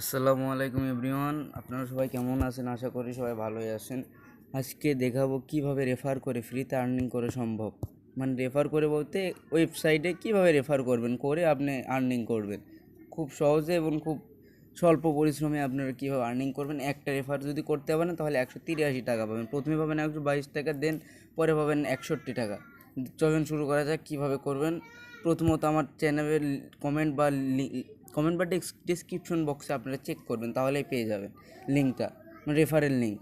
আসসালামু আলাইকুম এভরিওয়ান। আপনারা সবাই কেমন আছেন? আশা করি সবাই ভালোই আছেন। আজকে দেখাবো কীভাবে রেফার করে ফ্রিতে আর্নিং করে সম্ভব। মানে রেফার করে বলতে ওয়েবসাইটে কীভাবে রেফার করবেন, করে আপনি আর্নিং করবেন। খুব সহজে এবং খুব স্বল্প পরিশ্রমে আপনারা কীভাবে আর্নিং করবেন? একটা রেফার যদি করতে পারেন, তাহলে একশো তিরাশি টাকা পাবেন। প্রথমে পাবেন একশো বাইশ টাকা, দেন পরে পাবেন একষট্টি টাকা। চলেন শুরু করা যাক কীভাবে করবেন। প্রথমত আমার চ্যানেলের কমেন্ট বা কমেন্ট বা ডিসক্রিপশন বক্সে আপনারা চেক করবেন, তাহলেই পেয়ে যাবেন লিঙ্কটা রেফারেল লিঙ্ক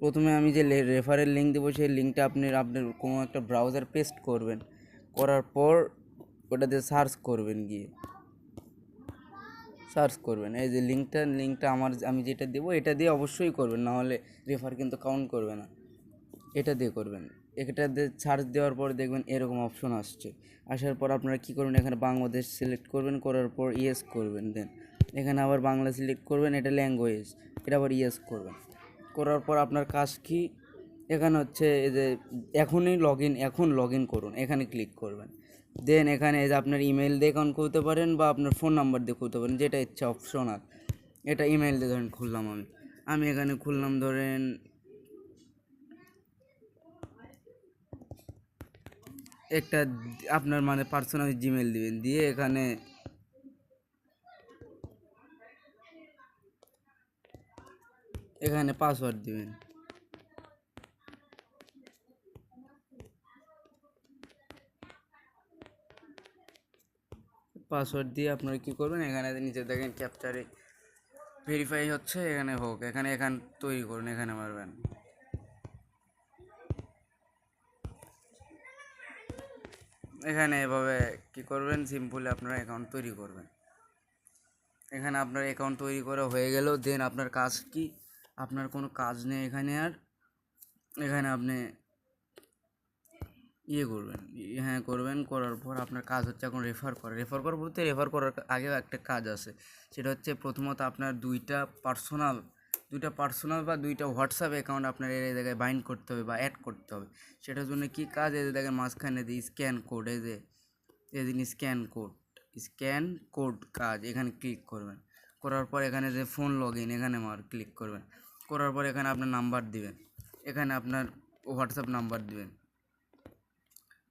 প্রথমে আমি যে রেফারেল লিঙ্ক দেবো, সেই লিঙ্কটা আপনি আপনার কোনো একটা ব্রাউজার পেস্ট করবেন, করার পর ওটাতে সার্চ করবেন গিয়ে। সার্চ করবেন, এই যে লিঙ্কটা লিঙ্কটা আমার আমি যেটা দেবো, এটা দিয়ে অবশ্যই করবেন, নাহলে রেফার কিন্তু কাউন্ট করবে না। এটা দিয়ে করবেন। এটা সার্চ দেওয়ার পর দেখবেন এরকম অপশন আসছে। আসার পর আপনারা কী করবেন? এখানে বাংলাদেশ সিলেক্ট করবেন, করার পর ইয়েস করবেন দেন এখানে আবার বাংলা সিলেক্ট করবেন, এটা ল্যাঙ্গুয়েজ এটা আবার ইয়েস করবেন। করার পর আপনার কাজ কি? এখানে হচ্ছে এই যে এখনই লগ ইন এখন লগ ইন করুন, এখানে ক্লিক করবেন। দেন এখানে যে আপনার ইমেল দিয়ে অ্যাকাউন্ট করতে পারেন বা আপনার ফোন নাম্বার দিয়ে খুলতে পারেন, যেটা ইচ্ছা অপশনাল এটা ইমেল দিয়ে ধরেন খুললাম আমি। আমি এখানে খুললাম ধরেন একটা আপনার মানে পার্সোনাল জিমেল দিবেন। দিয়ে এখানে এখানে পাসওয়ার্ড দিবেন। পাসওয়ার্ড দিয়ে আপনারা কী করবেন? এখানে নিচে দেখেন ক্যাপচারে ভেরিফাই হচ্ছে, এখানে হোক। এখানে এখান তৈরি করুন, এখানে মারবেন। এখানে এভাবে কি করবেন? সিম্পলি আপনার অ্যাকাউন্ট তৈরি করবেন। এখানে আপনার অ্যাকাউন্ট তৈরি করা হয়ে গেল। দেন আপনার কাজ কি? আপনার কোনো কাজ নেই এখানে আর। এখানে আপনি ইয়ে করবেন। হ্যাঁ করবেন। করার পর আপনার কাজ হচ্ছে এখন রেফার করা। রেফার করার বলতে রেফার করার আগেও একটা কাজ আছে। সেটা হচ্ছে প্রথমত আপনার দুইটা পার্সোনাল দুইটা পার্সোনাল বা দুইটা হোয়াটসঅ্যাপ অ্যাকাউন্ট আপনার এই জায়গায় বাইন্ড করতে হবে বা অ্যাড করতে হবে। সেটার জন্য কী কাজ? এই যে দেখেন মাঝখানে দিয়ে স্ক্যান কোড, এই যে, এই দিন স্ক্যান কোড স্ক্যান কোড কাজ, এখানে ক্লিক করবেন। করার পর এখানে যে ফোন লগ ইন এখানে মার ক্লিক করবেন। করার পর এখানে আপনার নাম্বার দিবেন। এখানে আপনার হোয়াটসঅ্যাপ নাম্বার দিবেন।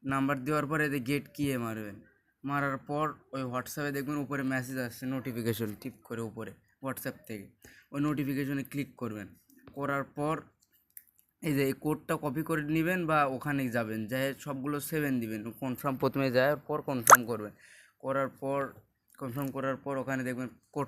নাম্বার দেওয়ার পরে এতে গেট কিয়ে মারবেন। মারার পর ওই হোয়াটসঅ্যাপে দেখবেন উপরে মেসেজ আসছে নোটিফিকেশন টিপ করে উপরে। হোয়াটসঅ্যাপ থেকে। ওই নোটিফিকেশনে ক্লিক করবেন। করার পর এই যে এই কোডটা কপি করে নেবেন বা ওখানে যাবেন। যাই সবগুলো সেভেন দিবেন। কনফার্ম প্রথমে যাওয়ার পর কনফার্ম করবেন। করার পর কনফার্ম করার পর ওখানে দেখবেন কোড